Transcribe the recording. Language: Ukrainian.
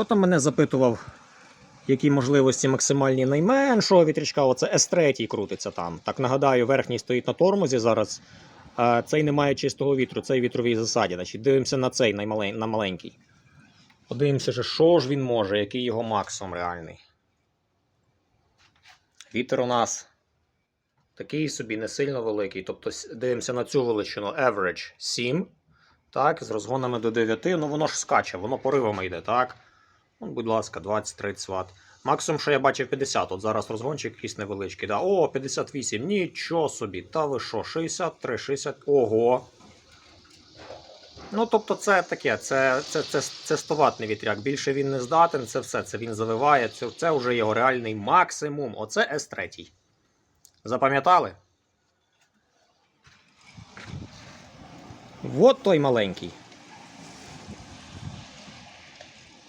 Хто там мене запитував, які можливості максимальні найменшого вітрячка? Оце S3 крутиться там. Так нагадаю, верхній стоїть на тормозі зараз. Цей не має чистого вітру, цей вітровій засаді. Значить, дивимося на цей на маленький. Подивимося, що ж він може, який його максимум реальний. Вітер у нас такий собі не сильно великий. Тобто дивимося на цю величину average 7. Так, з розгонами до 9. Ну воно ж скаче, воно поривами йде, так? Ну, будь ласка, 20-30 Вт. Максимум, що я бачив 50. От зараз розгончик якийсь невеличкий. Да. О, 58. Нічого собі. Та ви що, 63, 60. Ого. Ну, тобто, це таке, це, це, це, це 100 ватний вітряк. Більше він не здатен, це все. Це він завиває. Це, це вже його реальний максимум. Оце С3. Запам'ятали? Вот той маленький.